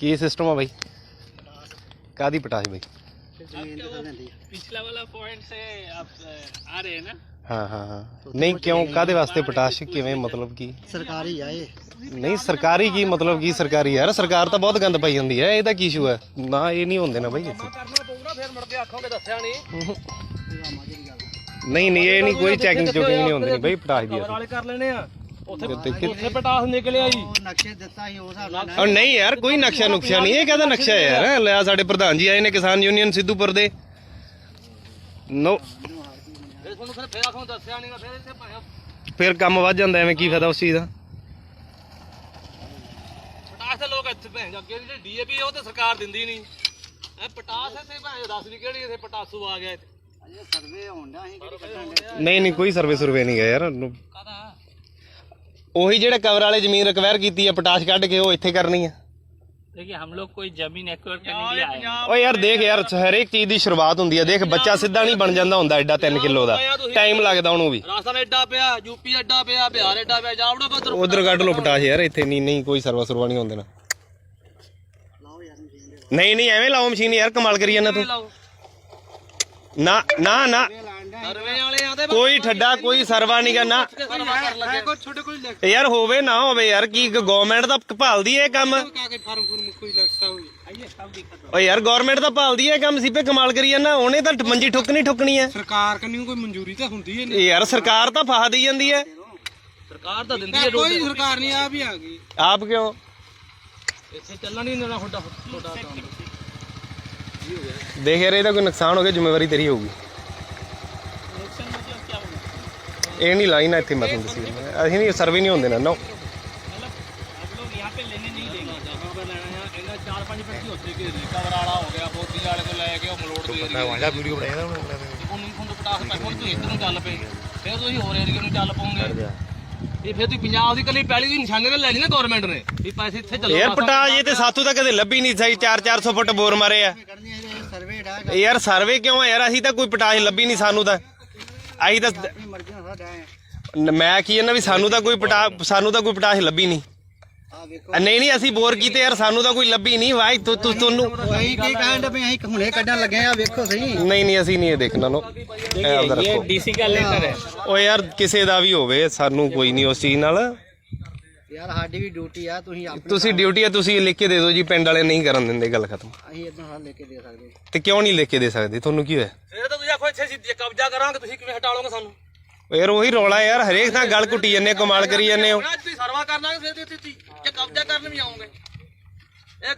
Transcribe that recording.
ਕੀ system ਆ ਬਾਈ? ਕਾਦੀ ਪਟਾਸ਼ ਬਾਈ? ਪਿਛਲਾ ਵਾਲਾ ਪੁਆਇੰਟ ਸੇ ਆਪ ਆ ਰਹੇ ਨਾ। ਹਾਂ ਹਾਂ ਹਾਂ। ਨਹੀਂ ਕਿਉਂ? ਕਾਦੇ ਵਾਸਤੇ ਪਟਾਸ਼? ਕਿਵੇਂ ਮਤਲਬ ਕੀ? ਸਰਕਾਰੀ ਆ ਨਹੀਂ ਸਰਕਾਰੀ ਕੀ ਮਤਲਬ ਕੀ ਸਰਕਾਰੀ ਯਾਰ ਸਰਕਾਰ ਤਾਂ ਬਹੁਤ ਗੰਦ ਪਾਈ ਹੁੰਦੀ ਹੈ ਇਹਦਾ ਕੀ ਇਸ਼ੂ ਹੈ ਨਾ ਇਹ ਨਹੀਂ ਹੁੰਦੇ ਨਾ ਬਾਈ। ਇੱਥੇ ਕਰਨਾ ਪਊਗਾ ਫਿਰ ਮੁੜ ਕੇ ਦੱਸਿਆ ਨਹੀਂ ਨਹੀਂ ਕੋਈ ਚੈਕਿੰਗ ਚੁਕਿੰਗ ਨਹੀਂ ਹੁੰਦੀ ਨਹੀਂ हैं ਤੇ ਕਿ- ਉੱਥੇ ਪਟਾਸ ਨਿਕਲਿਆ ਜੀ। ਉਹ ਨਕਸ਼ੇ ਦਿੱਤਾ ਸੀ ਉਸ ਹਿਸਾਬ ਨਾਲ ਔਰ ਨਹੀਂ ਯਾਰ ਕੋਈ ਨਕਸ਼ਾ ਨੁਕਸ਼ਾ ਨਹੀਂ ਇਹ ਕਹਦਾ ਨਕਸ਼ਾ ਹੈ ਯਾਰ? ਲਿਆ ਸਾਡੇ ਪ੍ਰਧਾਨ ਜੀ ਆਏ ਨੇ ਕਿਸਾਨ ਯੂਨੀਅਨ ਸਿੱਧੂਪੁਰ ਦੇ। ਨੋ। ਫਿਰ ਤੁਹਾਨੂੰ ਫਿਰ ਫੇਰ ਆਖੋਂ ਦੱਸਿਆ ਨਹੀਂਗਾ ਫਿਰ ਇੱਥੇ ਭਾਵੇਂ ਫਿਰ ਕੰਮ ਵੱਧ ਜਾਂਦਾ ਐਵੇਂ ਕੀ ਫਾਇਦਾ ਉਸ ਚੀਜ਼ ਦਾ? ਪਟਾਸ ਦੇ ਲੋਕ ਇੱਥੇ ਭੈਣ ਅੱਗੇ ਜਿਹੜੀ ਡੀਏਪੀ ਉਹ ਤੇ ਸਰਕਾਰ ਦਿੰਦੀ ਨਹੀਂ ਐ ਪਟਾਸ ਇੱਥੇ ਭੈਣ ਦੱਸ ਵੀ ਕਿਹੜੀ ਇੱਥੇ ਪਟਾਸੂ ਆ ਗਿਆ ਇੱਥੇ। ਅਜੇ ਸਰਵੇ ਹੋਣ ਡਿਆ ਸੀ ਕਿਹੜੀ ਕੱਢਣ ਡਿਆ? ਨਹੀਂ ਨਹੀਂ ਕੋਈ ਸਰਵੇ ਸਰਵੇ ਨਹੀਂ ਗਿਆ ਯਾਰ ਕਾਦਾ ਉਹੀ ਜਿਹੜੇ ਕਵਰ ਵਾਲੇ ਜ਼ਮੀਨ ਰਿਕਵਾਇਰ ਕੀਤੀ ਹੈ ਪਟਾਸ਼ ਕੱਢ ਕੇ ਉਹ ਇੱਥੇ ਕਰਨੀ ਹੈ देखिए हम लोग कोई जमीन एक्वायर करने के लिए आए हैं ਓ ਯਾਰ ਦੇਖ ਯਾਰ ਹਰੇਕ ਚੀਜ਼ ਦੀ ਸ਼ੁਰੂਆਤ ਹੁੰਦੀ ਹੈ ਦੇਖ ਬੱਚਾ ਸਿੱਧਾ ਨਹੀਂ ਬਣ ਜਾਂਦਾ ਹੁੰਦਾ ਐਡਾ 3 ਕਿਲੋ ਦਾ ਟਾਈਮ ਲੱਗਦਾ ਉਹਨੂੰ ਵੀ ਰਾਜਸਥਾਨ ਐਡਾ ਪਿਆ ਯੂਪੀ ਐਡਾ ਪਿਆ ਬਿਹਾਰ ਐਡਾ ਪਿਆ ਜਾਵੜਾ ਬਦਰ ਉਧਰ ਕੱਢ ਲਓ ਪਟਾਸ਼ ਯਾਰ ਇੱਥੇ ਨਹੀਂ ਨਹੀਂ ਕੋਈ ਸਰਵਾ ਸਰਵਾ ਨਹੀਂ ਹੁੰਦੇ ਨਾ ਲਾਓ ਯਾਰ ਮਸ਼ੀਨ ਦੇ ਨਹੀਂ ਨਹੀਂ ਐਵੇਂ ਲਾਓ ਮਸ਼ੀਨ ਯਾਰ ਕਮਾਲ ਕਰੀ ਜਾਂਦਾ ਤੂੰ ਲਾਓ ਨਾ ਨਾ ਨਾ ਲਾਣ ਡਿਆ ਸਰਵੇ ਵਾਲੇ ਆਂਦੇ ਕੋਈ ਠੱਡਾ ਕੋਈ ਸਰਵਾ ਨਹੀਂਗਾ ਨਾ। ਸਰਵਾ ਕਰ ਲੱਗੇ। ਕੋਈ ਛੋਟੇ ਕੋਈ ਲਿਖ ਯਾਰ ਹੋਵੇ ਨਾ ਹੋਵੇ ਯਾਰ ਕੀ ਗਵਰਨਮੈਂਟ ਤਾਂ ਭਾਲਦੀ ਹੈ ਇਹ ਕੰਮ? ਕਾ ਕੇ ਫਾਰਮ ਫੁਰਮ ਕੋਈ ਲਿਖਤਾ ਹੋਈ ਆਈਏ ਸਭ ਦਿੱਕਤ ਓ ਯਾਰ ਗਵਰਨਮੈਂਟ ਤਾਂ ਭਾਲਦੀ ਹੈ ਇਹ ਕੰਮ ਸੀ ਪੇ ਕਮਾਲ ਕਰੀ ਜਾਂਦਾ ਉਹਨੇ ਤਾਂ ਮੰਜੀ ਠੁੱਕਣੀ ਠੁੱਕਣੀ ਹੈ ਸਰਕਾਰ ਕੰਨੀ ਕੋਈ ਮਨਜ਼ੂਰੀ ਤਾਂ ਹੁੰਦੀ ਹੈ ਇਹ ਯਾਰ ਸਰਕਾਰ ਤਾਂ ਫਾਹ ਦੇਈ ਜਾਂਦੀ ਹੈ ਸਰਕਾਰ ਤਾਂ ਦਿੰਦੀ ਹੈ ਕੋਈ ਸਰਕਾਰ ਨਹੀਂ ਆ ਵੀ ਆ ਗਈ। ਆਪ ਕਿਉਂ? ਇੱਥੇ ਚੱਲਣ ਹੀ ਨਾ ਤੁਹਾਡਾ ਤੁਹਾਡਾ ਦੇਖ ਯਾਰ ਇਹਦਾ ਕੋਈ ਨੁਕਸਾਨ ਹੋ ਗਿਆ ਜ਼ਿੰਮੇਵਾਰੀ ਤੇਰੀ ਹੋਊਗੀ। ਇਹ ਨਹੀਂ ਲਾਈ ਨਾ ਇੱਥੇ ਮੈਂ ਤੁਹਾਨੂੰ ਦੱਸੀ ਅਸੀਂ ਨਹੀਂ ਸਰਵੇ ਨਹੀਂ ਹੁੰਦੇ ਨਾ ਨੋ मतलब आप लोग यहाँ पे लेने नहीं देंगे जहाँ पे लेना है इनका चार पांच पैसे होते कि रिकवर वाला हो गया ਬੋਤੀ ਵਾਲੇ ਤੋਂ ਲੈ ਕੇ ਉਹ ਮਲੋੜ ਦੇ ਏਰੀਆ ਵਾਲਾ ਵੀਡੀਓ ਬਣਾਇਆ ਉਹਨੂੰ ਤੁਹਾਨੂੰ ਪਟਾਸ ਪੈ ਹੁਣ ਤੁਸੀਂ ਇੱਧਰ ਨੂੰ ਚੱਲ ਪਏ ਫਿਰ ਤੁਸੀਂ ਹੋਰ ਏਰੀਆ ਨੂੰ ਚੱਲ ਪਓਗੇ ਇਹ ਫਿਰ ਤੁਸੀਂ ਪੰਜਾਬ ਦੀ ਕੱਲੀ ਪਹਿਲੀ ਦੀ ਨਿਸ਼ਾਨੇ ਤੇ ਲੈ ਲਈ ਨਾ ਗਵਰਨਮੈਂਟ ਨੇ ਵੀ ਪੈਸੇ ਇੱਥੇ ਚੱਲੋ ਯਾਰ ਪਟਾਜ ਇਹ ਤੇ ਸਾਥੋਂ ਤਾਂ ਕਦੇ ਲੱਭੀ ਨਹੀਂ ਸਹੀ 4-400 ਫੁੱਟ ਬੋਰ ਮਾਰੇ ਆ ਕਰਨੀ ਹੈ ਸਰਵੇ ਡਾ ਇਹ ਯਾਰ ਸਰਵੇ ਕਿਉਂ ਆ ਯਾਰ ਅਸੀਂ ਤਾਂ ਕੋਈ ਪਟਾਜ ਲੱਭੀ ਨਹੀਂ ਸਾਨੂੰ ਤਾਂ ਅਸੀਂ ਤਾਂ ਆਪਣੀ ਮਰਜ਼ੀ ਨਾਲ ਸਾਡਾ ਹੈ ਮੈਂ ਕੀ ਇਹਨਾਂ ਵੀ ਸਾਨੂੰ ਤਾਂ ਕੋਈ ਪਟਾ ਸਾਨੂੰ ਤਾਂ ਕੋਈ ਪਟਾਸ਼ ਲੱਭੀ ਨਹੀਂ ਆ ਵੇਖੋ ਅ, ਨਹੀਂ ਨਹੀਂ ਅਸੀਂ ਬੋਰ ਕੀਤੇ ਯਾਰ ਸਾਨੂੰ ਤਾਂ ਕੋਈ ਲੱਭੀ ਨਹੀਂ ਵਾਈ ਤੂੰ ਤੂੰ ਤੁਹਾਨੂੰ ਅਸੀਂ ਕੀ ਕਹਿਣ ਦੇ ਵੀ ਅਸੀਂ ਹੁਣੇ ਕੱਢਣ ਲੱਗੇ ਆ ਵੇਖੋ ਸਹੀ ਨਹੀਂ ਨਹੀਂ ਅਸੀਂ ਨਹੀਂ ਇਹ ਦੇਖਣਾ ਲੋ ਇਹ ਆਪਦਾ ਰੱਖੋ डीसी का लेटर है ਓ ਯਾਰ ਕਿਸੇ ਦਾ ਵੀ ਹੋਵੇ ਸਾਨੂੰ ਕੋਈ ਨਹੀਂ ਉਸ ਚੀਜ਼ ਨਾਲ ਯਾਰ ਸਾਡੀ ਵੀ ਡਿਊਟੀ ਆ ਤੁਸੀਂ ਆਪਣੀ ਤੁਸੀਂ ਡਿਊਟੀ ਆ ਤੁਸੀਂ ਲਿਖ ਕੇ ਦੇ ਦਿਓ ਜੀ ਪਿੰਡ ਵਾਲੇ ਨਹੀਂ ਕਰਨ ਦਿੰਦੇ ਗੱਲ ਖਤਮ ਅਸੀਂ ਇਦਾਂ ਹਾਲ ਲੈ ਕੇ ਦੇ ਸਕਦੇ ਤੇ ਕਿਉਂ ਨਹੀਂ ਲਿਖ ਕੇ ਦੇ ਸਕਦੇ ਤੁਹਾਨੂੰ ਕੀ ਹੋਇਆ ਫਿਰ ਆਖੋ ਇੱਥੇ ਅਸੀਂ ਕਬਜ਼ਾ ਕਰਾਂਗੇ ਤੁਸੀਂ ਕਿਵੇਂ ਹਟਾ ਲਓਗੇ ਸਾਨੂੰ? ਯਾਰ ਉਹੀ ਰੌਲਾ ਯਾਰ ਹਰੇਕ ਥਾਂ ਗੱਲ ਕੁੱਟੀ ਜੰਨੇ ਕਮਾਲ ਕਰੀ ਜੰਨੇ ਹੋ। ਤੁਸੀਂ ਸਰਵਾ ਕਰ ਲਾਂਗੇ ਫਿਰ ਤੁਸੀਂ ਜੇ ਕਬਜ਼ਾ ਕਰਨ ਵੀ ਆਉਂਗੇ ਇਹ